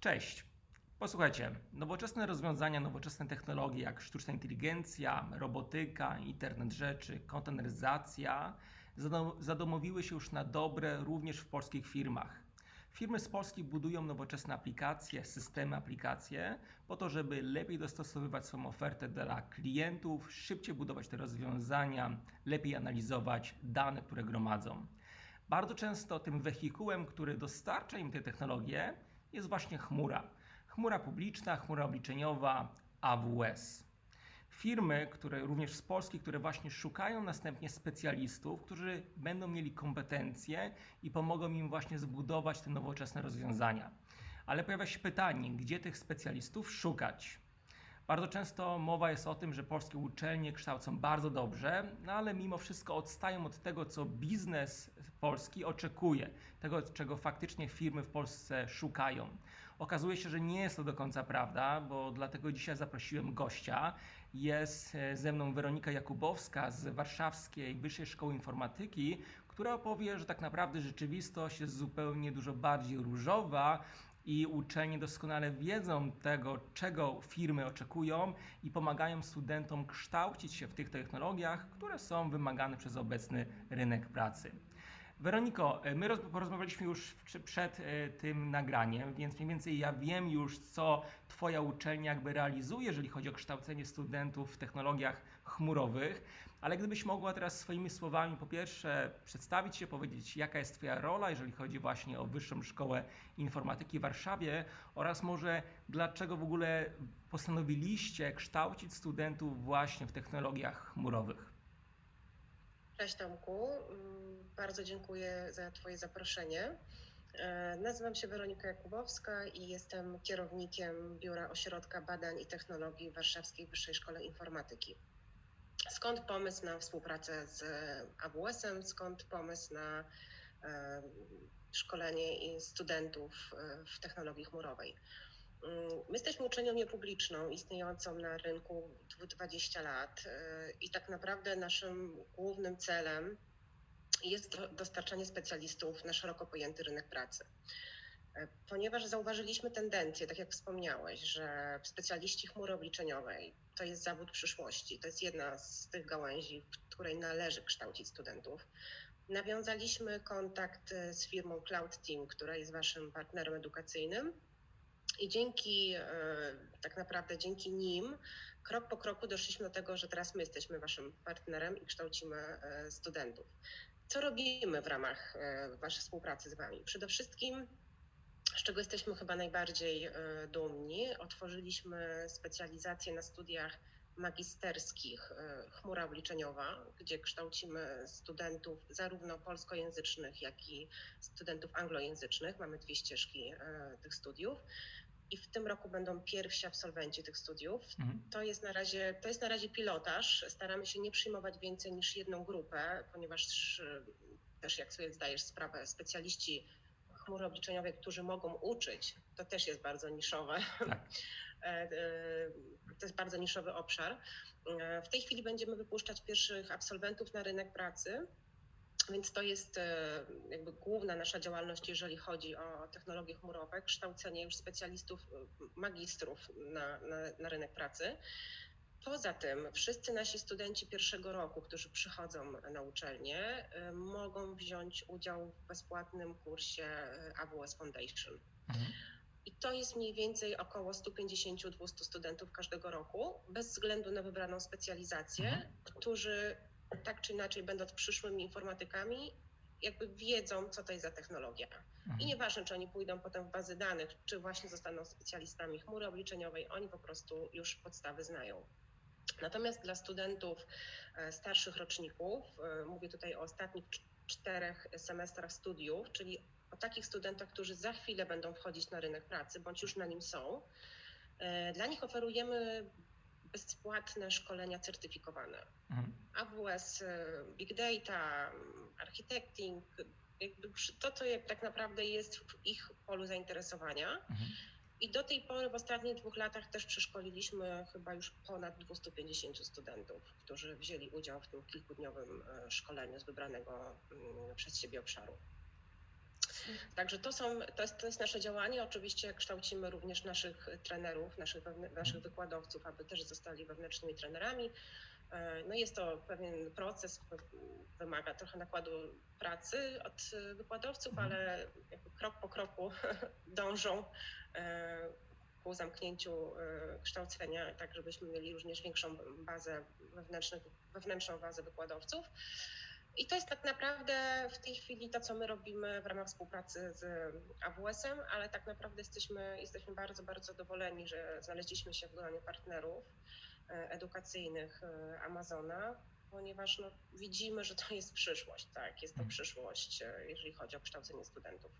Cześć. Posłuchajcie, nowoczesne rozwiązania, nowoczesne technologie jak sztuczna inteligencja, robotyka, internet rzeczy, konteneryzacja zadom- zadomowiły się już na dobre również w polskich firmach. Firmy z Polski budują nowoczesne aplikacje, systemy aplikacje po to, żeby lepiej dostosowywać swoją ofertę dla klientów, szybciej budować te rozwiązania, lepiej analizować dane, które gromadzą. Bardzo często tym wehikułem, który dostarcza im te technologie, jest właśnie chmura. Chmura publiczna, chmura obliczeniowa, AWS. Firmy, które również z Polski, które właśnie szukają następnie specjalistów, którzy będą mieli kompetencje i pomogą im właśnie zbudować te nowoczesne rozwiązania. Ale pojawia się pytanie, gdzie tych specjalistów szukać? Bardzo często mowa jest o tym, że polskie uczelnie kształcą bardzo dobrze, no ale mimo wszystko odstają od tego, co biznes polski oczekuje, tego, czego faktycznie firmy w Polsce szukają. Okazuje się, że nie jest to do końca prawda, bo dlatego dzisiaj zaprosiłem gościa. Jest e, ze mną Weronika Jakubowska z Warszawskiej Wyższej Szkoły Informatyki, która opowie, że tak naprawdę rzeczywistość jest zupełnie dużo bardziej różowa i uczelnie doskonale wiedzą tego, czego firmy oczekują i pomagają studentom kształcić się w tych technologiach, które są wymagane przez obecny rynek pracy. Weroniko, my roz- porozmawialiśmy już przed e, tym nagraniem, więc mniej więcej ja wiem już, co Twoja uczelnia jakby realizuje, jeżeli chodzi o kształcenie studentów w technologiach chmurowych, ale gdybyś mogła teraz swoimi słowami po pierwsze przedstawić się, powiedzieć jaka jest Twoja rola, jeżeli chodzi właśnie o Wyższą Szkołę Informatyki w Warszawie oraz może dlaczego w ogóle postanowiliście kształcić studentów właśnie w technologiach chmurowych. Cześć Tomku, Mm, bardzo dziękuję za Twoje zaproszenie. E, Nazywam się Weronika Jakubowska i jestem kierownikiem Biura Ośrodka Badań i Technologii Warszawskiej Wyższej Szkole Informatyki. Skąd pomysł na współpracę z AWS-em, skąd pomysł na e, szkolenie studentów e, w technologii chmurowej? Mm, My jesteśmy uczelnią niepubliczną, istniejącą na rynku 20 lat e, i tak naprawdę naszym głównym celem jest do- dostarczanie specjalistów na szeroko pojęty rynek pracy. E, Ponieważ zauważyliśmy tendencję, tak jak wspomniałeś, że specjaliści chmury obliczeniowej to jest zawód przyszłości, to jest jedna z tych gałęzi, w której należy kształcić studentów. Nawiązaliśmy kontakt e, z firmą Cloud Team, która jest waszym partnerem edukacyjnym. I dzięki, e, tak naprawdę dzięki nim, krok po kroku doszliśmy do tego, że teraz my jesteśmy waszym partnerem i kształcimy studentów. Co robimy w ramach waszej współpracy z wami? Przede wszystkim, z czego jesteśmy chyba najbardziej e, dumni, otworzyliśmy specjalizację na studiach magisterskich e, chmura obliczeniowa, gdzie kształcimy studentów zarówno polskojęzycznych, jak i studentów anglojęzycznych. Mamy dwie ścieżki e, tych studiów. I w tym roku będą pierwsi absolwenci tych studiów. Mhm. To jest na razie, to jest na razie pilotaż. Staramy się nie przyjmować więcej niż jedną grupę, ponieważ też jak sobie zdajesz sprawę, specjaliści chmury obliczeniowej, którzy mogą uczyć, to też jest bardzo niszowe. Tak. E, e, To jest bardzo niszowy obszar. E, W tej chwili będziemy wypuszczać pierwszych absolwentów na rynek pracy. Więc to jest jakby główna nasza działalność, jeżeli chodzi o technologie chmurowe, kształcenie już specjalistów, magistrów na, na, na rynek pracy. Poza tym wszyscy nasi studenci pierwszego roku, którzy przychodzą na uczelnię, e, mogą wziąć udział w bezpłatnym kursie e, AWS Foundation. Mhm. I to jest mniej więcej około 150-200 studentów każdego roku, bez względu na wybraną specjalizację, Mhm. którzy tak czy inaczej, będąc przyszłymi informatykami, jakby wiedzą, co to jest za technologia. I Mhm. nieważne, czy oni pójdą potem w bazy danych, czy właśnie zostaną specjalistami chmury obliczeniowej, oni po prostu już podstawy znają. Natomiast dla studentów e, starszych roczników, e, mówię tutaj o ostatnich cz- czterech semestrach studiów, czyli o takich studentach, którzy za chwilę będą wchodzić na rynek pracy, bądź już na nim są, e, dla nich oferujemy bezpłatne szkolenia certyfikowane. Mhm. AWS, Big Data, Architecting, to, co tak naprawdę jest w ich polu zainteresowania. Mhm. I do tej pory w ostatnich dwóch latach też przeszkoliliśmy chyba już ponad 250 studentów, którzy wzięli udział w tym kilkudniowym e, szkoleniu z wybranego mm, przez siebie obszaru. Także to, są, to, jest, to jest nasze działanie. Oczywiście kształcimy również naszych trenerów, naszych, naszych wykładowców, aby też zostali wewnętrznymi trenerami. E, No jest to pewien proces, wymaga trochę nakładu pracy od e, wykładowców, Mhm. ale krok po kroku dążą e, ku zamknięciu kształcenia, tak żebyśmy mieli również większą bazę wewnętrznych, wewnętrzną bazę wykładowców. I to jest tak naprawdę w tej chwili to, co my robimy w ramach współpracy z AWS-em, ale tak naprawdę jesteśmy, jesteśmy bardzo, bardzo zadowoleni, że znaleźliśmy się w gronie partnerów edukacyjnych e, Amazona, ponieważ no, widzimy, że to jest przyszłość, tak, jest to Mhm. przyszłość, e, jeżeli chodzi o kształcenie studentów.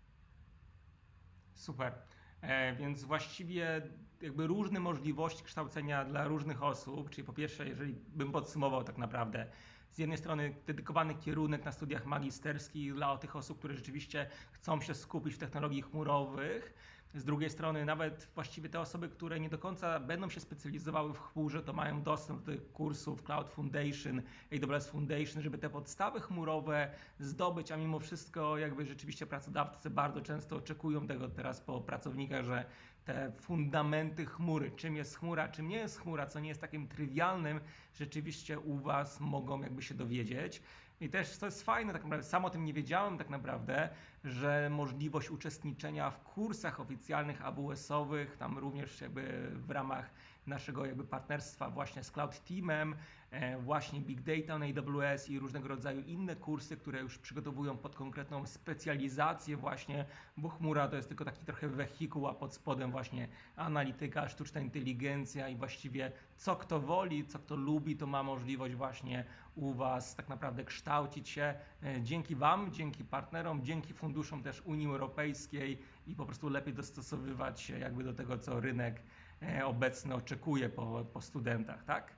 Super. E, więc właściwie jakby różne możliwości kształcenia dla różnych osób, czyli po pierwsze, jeżeli bym podsumował tak naprawdę, z jednej strony dedykowany kierunek na studiach magisterskich dla tych osób, które rzeczywiście chcą się skupić w technologii chmurowych, z drugiej strony nawet właściwie te osoby, które nie do końca będą się specjalizowały w chmurze, to mają dostęp do tych kursów Cloud Foundation, AWS Foundation, żeby te podstawy chmurowe zdobyć, a mimo wszystko jakby rzeczywiście pracodawcy bardzo często oczekują tego teraz po pracownikach, że te fundamenty chmury, czym jest chmura, czym nie jest chmura, co nie jest takim trywialnym, rzeczywiście u Was mogą jakby się dowiedzieć. I też to jest fajne, tak naprawdę, sam o tym nie wiedziałem tak naprawdę, że możliwość uczestniczenia w kursach oficjalnych AWS-owych, tam również jakby w ramach naszego jakby partnerstwa właśnie z Cloud Teamem, e, właśnie Big Data na AWS i różnego rodzaju inne kursy, które już przygotowują pod konkretną specjalizację właśnie, bo chmura to jest tylko taki trochę wehikuł, a pod spodem właśnie analityka, sztuczna inteligencja i właściwie co kto woli, co kto lubi, to ma możliwość właśnie u Was tak naprawdę kształcić się. E, dzięki Wam, dzięki partnerom, dzięki funduszom też Unii Europejskiej i po prostu lepiej dostosowywać się jakby do tego, co rynek obecny oczekuje po, po studentach, tak?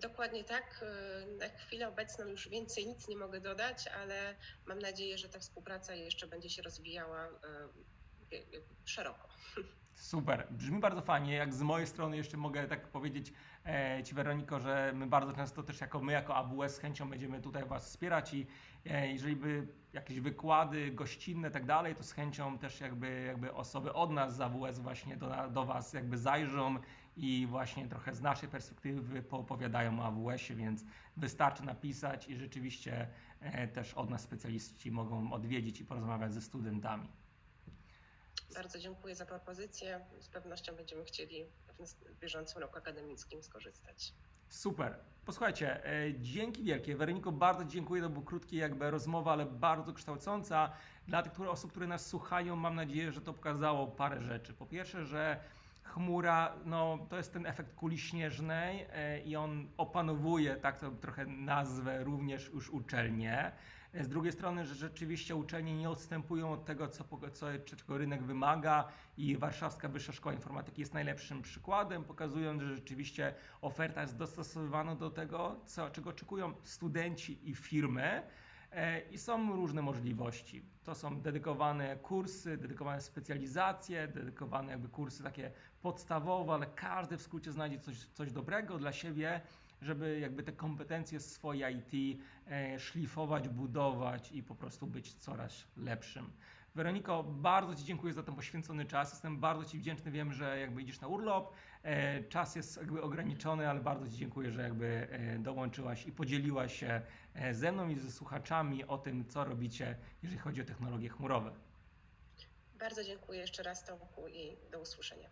Dokładnie tak. Y, Na chwilę obecną już więcej nic nie mogę dodać, ale mam nadzieję, że ta współpraca jeszcze będzie się rozwijała y, szeroko. Super, brzmi bardzo fajnie. Jak z mojej strony jeszcze mogę tak powiedzieć e, Ci Weroniko, że my bardzo często też jako my, jako AWS z chęcią będziemy tutaj Was wspierać i e, jeżeli by jakieś wykłady gościnne tak dalej, to z chęcią też jakby, jakby osoby od nas z AWS właśnie do, do Was jakby zajrzą i właśnie trochę z naszej perspektywy poopowiadają o AWS-ie, więc wystarczy napisać i rzeczywiście e, też od nas specjaliści mogą odwiedzić i porozmawiać ze studentami. Bardzo dziękuję za propozycję. Z pewnością będziemy chcieli w bieżącym roku akademickim skorzystać. Super. Posłuchajcie, e, dzięki wielkie. Weroniko, bardzo dziękuję. To była krótka jakby rozmowa, ale bardzo kształcąca. Dla tych osób, które nas słuchają, mam nadzieję, że to pokazało parę rzeczy. Po pierwsze, że chmura, no to jest ten efekt kuli śnieżnej e, i on opanowuje, tak to trochę nazwę, również już uczelnie. E, Z drugiej strony, że rzeczywiście uczelnie nie odstępują od tego, co, co, czego rynek wymaga i Warszawska Wyższa Szkoła Informatyki jest najlepszym przykładem, pokazując, że rzeczywiście oferta jest dostosowana do tego, co, czego oczekują studenci i firmy. E, I są różne możliwości. To są dedykowane kursy, dedykowane specjalizacje, dedykowane jakby kursy takie podstawowe, ale każdy w skrócie znajdzie coś, coś dobrego dla siebie, żeby jakby te kompetencje swoje IT e, szlifować, budować i po prostu być coraz lepszym. Weroniko, bardzo Ci dziękuję za ten poświęcony czas. Jestem bardzo Ci wdzięczny. Wiem, że jakby idziesz na urlop. E, czas jest jakby ograniczony, ale bardzo Ci dziękuję, że jakby e, dołączyłaś i podzieliłaś się ze mną i ze słuchaczami o tym, co robicie, jeżeli chodzi o technologie chmurowe. Bardzo dziękuję jeszcze raz Tomku i do usłyszenia.